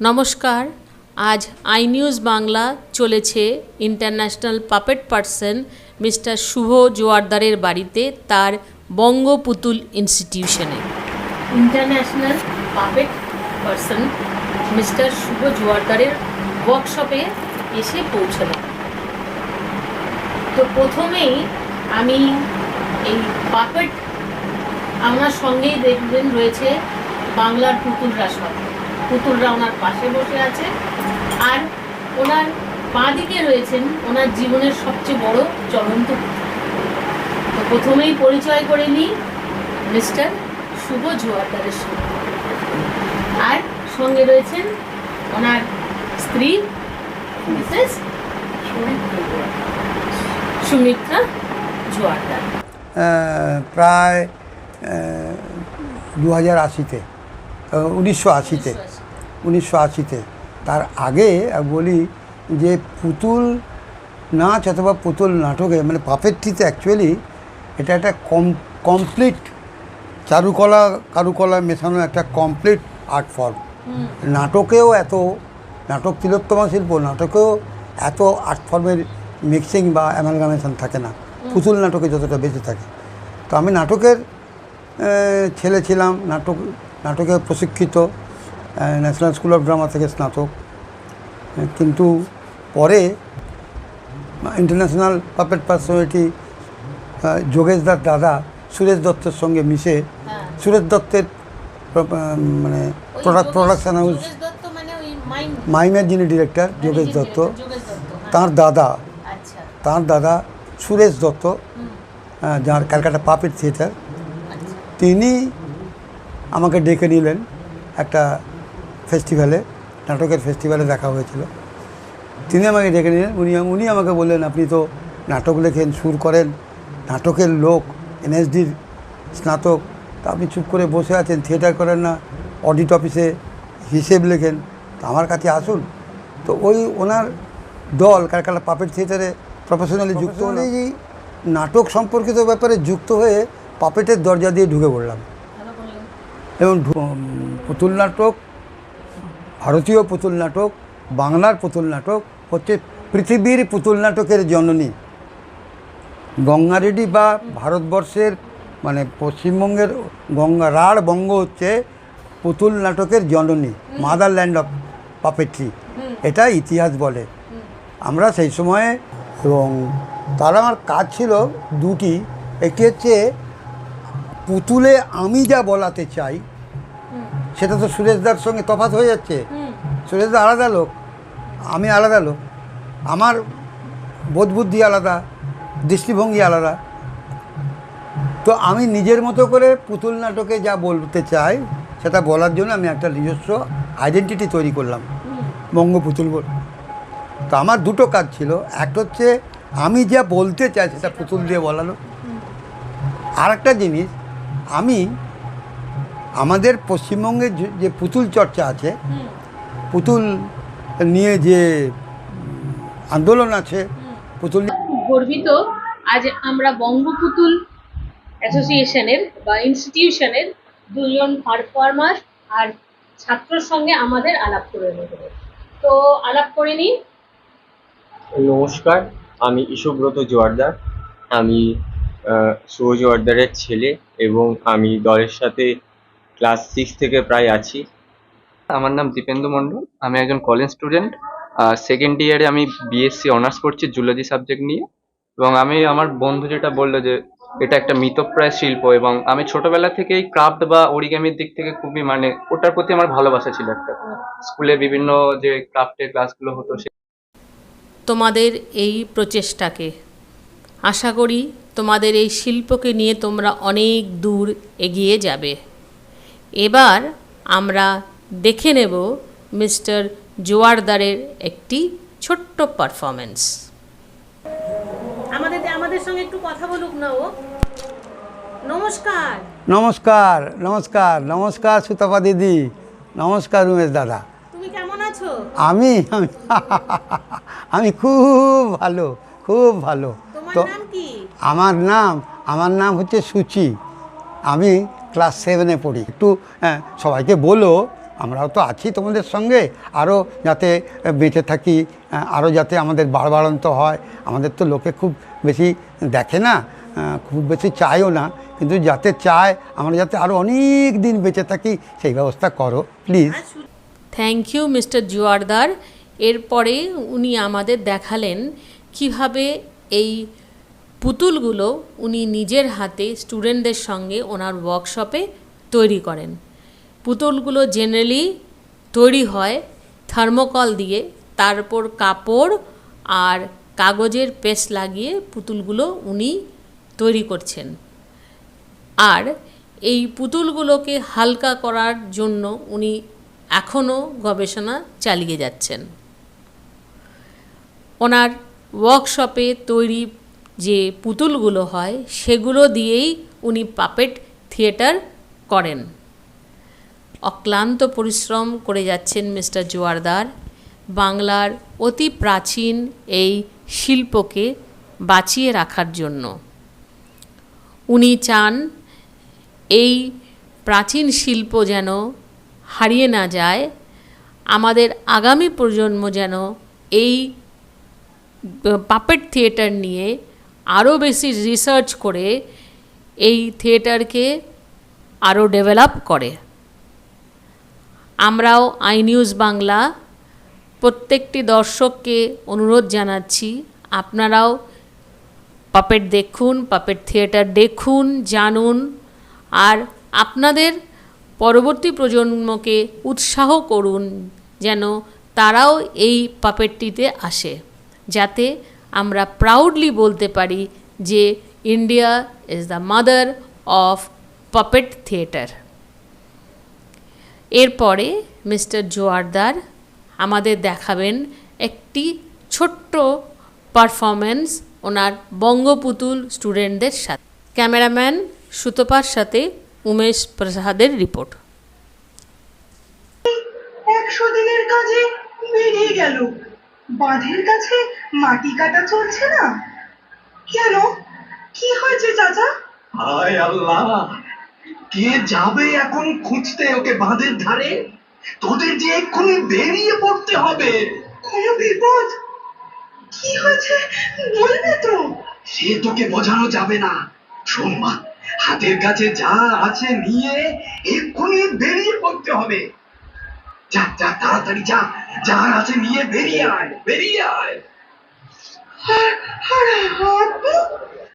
নমস্কার, আজ I news Bangla চলেছে international puppet person mister Subho জোয়ারদারের বাড়িতে তার বঙ্গপুতুল ইনস্টিটিউশনে international puppet person mister Subho জোয়ারদারের ওয়ার্কশপে এসে পৌঁছলাম তো প্রথমেই আমি এই পাপেট আমার সঙ্গেই দেখবেন রয়েছে বাংলার পুতুল রাসবাব পুতুলরা ওনার পাশে বসে আছে। আর ওনার বাঁ দিকে রয়েছেন ওনার জীবনের সবচেয়ে বড় চলন্ত। তো প্রথমেই পরিচয় করে নিই মিস্টার শুভ জোয়ারদারের সঙ্গে। আর সঙ্গে রয়েছেন ওনার স্ত্রী মিসেস সুমিত্রা জোয়ারদার। প্রায় দু হাজার আশিতে। উনিশশো আশিতে। উনিশশো আশিতে। তার আগে বলি যে পুতুল নাচ অথবা পুতুল নাটকে মানে পাপেট্রিতে অ্যাকচুয়ালি এটা একটা কম কমপ্লিট চারুকলা কারুকলা মেশানো একটা কমপ্লিট আর্ট ফর্ম নাটকেও এত নাটক তিলোত্তমা শিল্প নাটকেও এত আর্ট ফর্মের মিক্সিং বা অ্যামালগামেশন থাকে না। পুতুল নাটকে যতটা বেঁচে থাকে। তো আমি নাটকের ছেলে ছিলাম নাটক নাটকে প্রশিক্ষিত। ন্যাশনাল স্কুল অফ ড্রামা থেকে স্নাতক। কিন্তু পরে ইন্টারন্যাশনাল পাপেট পার্সোনালিটি যোগেশ দার দাদা সুরেশ দত্তের সঙ্গে মিশে হ্যাঁ। সুরেশ দত্তের মানে প্রোডাক্ট প্রোডাকশান হাউস মাইমের যিনি ডিরেক্টর যোগেশ দত্ত হ্যাঁ। তার দাদা। আচ্ছা। তার দাদা সুরেশ দত্ত যার ক্যালকাটা পাপেট থিয়েটার তিনি আমাকে ডেকে নিলেন একটা ফেস্টিভ্যালে নাটকের ফেস্টিভ্যালে দেখা হয়েছিল। তিনি আমাকে ডেকে নিলেন। উনি উনি আমাকে বললেন আপনি তো নাটক লেখেন সুর করেন নাটকের লোক এনএসডির স্নাতক তা আপনি চুপ করে বসে আছেন থিয়েটার করেন না অডিট অফিসে হিসেব লেখেন তা আমার কাছে আসুন। তো ওই ওনার দল কারকালা পাপেট থিয়েটারে প্রফেশনালি যুক্ত হলে এই নাটক সম্পর্কিত ব্যাপারে যুক্ত হয়ে পাপেটের দরজা দিয়ে ঢুকে পড়লাম। এবং পুতুল নাটক ভারতীয় পুতুল নাটক বাংলার পুতুল নাটক হচ্ছে পৃথিবীর পুতুল নাটকের জননী। গঙ্গা রেডি বা ভারতবর্ষের মানে পশ্চিমবঙ্গের গঙ্গা রাঢ় বঙ্গ হচ্ছে পুতুল নাটকের জননী মাদারল্যান্ড অফ পাপেট্রি। এটা ইতিহাস বলে। আমরা সেই সময়ে এবং তার আমার কাজ ছিল দুটি। একটি হচ্ছে পুতুলে আমি যা বলাতে চাই সেটা তো সুরেশদার সঙ্গে তফাৎ হয়ে যাচ্ছে। সুরেশদা আলাদা লোক আমি আলাদা লোক। আমার বোধ বুদ্ধি আলাদা দৃষ্টিভঙ্গি আলাদা। তো আমি নিজের মতো করে পুতুল নাটকে যা বলতে চাই সেটা বলার জন্য আমি একটা নিজস্ব আইডেন্টিটি তৈরি করলাম বঙ্গ পুতুল বল। তো আমার দুটো কাজ ছিল। একটা হচ্ছে আমি যা বলতে চাই সেটা পুতুল দিয়ে বলালো আর একটা জিনিস আমি আমাদের পশ্চিমবঙ্গে যে- যে পুতুল চর্চা আছে পুতুল নিয়ে যে আন্দোলন আছে পুতুল নিয়ে- খুব গর্বিত আজ আমরা বঙ্গপুতুল অ্যাসোসিয়েশনের বা ইনস্টিটিউশনের দুজন পারফর্মার আর ছাত্রর সঙ্গে আমাদের আলাপ করে নেব। তো আলাপ করে নিই। নমস্কার আমি ইশুব্রত জোয়ারদার। আমি শুভ জোয়ারদারের ছেলে এবং আমি দলের সাথে ক্লাস সিক্স থেকে প্রায় আছি। আমার নাম দীপেন্দু মণ্ডল আমি একজন কলেজ স্টুডেন্ট সেকেন্ড ইয়ারে আমি বিএসসি অনার্স করছি জুলজি সাবজেক্ট নিয়ে। এবং আমি আমার বন্ধু যেটা বলল যে এটা একটা মিতপ্রায় শিল্প এবং আমি ছোটবেলা থেকেই ক্রাফট বা অরিগামির দিক থেকে খুবই মানে ওটার প্রতি আমার ভালোবাসা ছিল একটা। স্কুলে বিভিন্ন যে ক্রাফটের ক্লাসগুলো হতো সে তোমাদের এই প্রচেষ্টাকে আশা করি তোমাদের এই শিল্পকে নিয়ে তোমরা অনেক দূর এগিয়ে যাবে। এবার আমরা দেখে নেব মিস্টার জোয়ারদারের একটি ছোট্ট পারফরমেন্স আমাদের আমাদের সঙ্গে একটু কথা বলুক না ও। নমস্কার। নমস্কার নমস্কার নমস্কার সুতপা দিদি নমস্কার উমেশ দাদা। তুমি কেমন আছো? আমি আমি আমি খুব ভালো খুব ভালো। তোমার তো নাম কি? আমার নাম আমার নাম হচ্ছে সুচি। আমি ক্লাস সেভেনে পড়ি। একটু হ্যাঁ, সবাইকে বলো আমরাও তো আছি তোমাদের সঙ্গে। আরও যাতে বেঁচে থাকি আরও যাতে আমাদের বাড়বাড়ন্ত হয়। আমাদের তো লোকে খুব বেশি দেখে না খুব বেশি চায়ও না। কিন্তু যাতে চায় আমরা যাতে আরও অনেক দিন বেঁচে থাকি সেই ব্যবস্থা করো please thank you mister Joardar. এরপরে উনি আমাদের দেখালেন কীভাবে এই পুতুলগুলো উনি নিজের হাতে স্টুডেন্টদের সঙ্গে ওনার ওয়ার্কশপে তৈরি করেন। পুতুলগুলো জেনারেলি তৈরি হয় থার্মোকল দিয়ে, তারপর কাপড় আর কাগজের পেস্ট লাগিয়ে পুতুলগুলো উনি তৈরি করছেন। আর এই পুতুলগুলোকে হালকা করার জন্য উনি এখনও গবেষণা চালিয়ে যাচ্ছেন। ওনার ওয়ার্কশপে তৈরি যে পুতুলগুলো হয়, সেগুলো দিয়েই উনি পাপেট থিয়েটার করেন। অক্লান্ত পরিশ্রম করে যাচ্ছেন মিস্টার জোয়ারদার। বাংলার অতি প্রাচীন এই শিল্পকে বাঁচিয়ে রাখার জন্য। উনি চান এই প্রাচীন শিল্প যেন হারিয়ে না যায়, আমাদের আগামী প্রজন্ম যেন এই পাপেট থিয়েটার নিয়ে আরও বেশি রিসার্চ করে এই থিয়েটারকে আরও ডেভেলপ করে। আমরাও আই নিউজ বাংলা প্রত্যেকটি দর্শককে অনুরোধ জানাচ্ছি, আপনারাও পাপেট দেখুন পাপেট থিয়েটার দেখুন, জানুন, আর আপনাদের পরবর্তী প্রজন্মকে উৎসাহ করুন যেন তারাও এই পাপেটটিতে আসে, যাতে আমরা প্রাউডলি বলতে পারি যে India is the mother of puppet theatre এরপরে মিস্টার জোয়ারদার আমাদের দেখাবেন একটি ছোট্ট পারফরমেন্স ওনার বঙ্গপুতুল স্টুডেন্টদের সাথে। ক্যামেরাম্যান সুতপার সাথে উমেশ প্রসাদের রিপোর্ট একশো দিনের কাজে বেরিয়ে গেল। বাঁধের কাছে মাটি কাটা চলছে না? কেন? কি হয়েছে চাচা? হায় আল্লাহ কে যাবে এখন খুঁজতে ওকে বাঁধের ধারে? তোদের যে এক্ষুনি বেরিয়ে পড়তে হবে। কোনো বিপদ? কি হয়েছে? বলবে তো। সে তোকে বোঝানো যাবে না। শোন মা হাতের কাছে যা আছে নিয়ে এক্ষুনি বেরিয়ে পড়তে হবে। যা যা তাড়াতাড়ি যা যা আছে নিয়ে বেরিয়ে আয় বেরিয়ে আয় আর আর?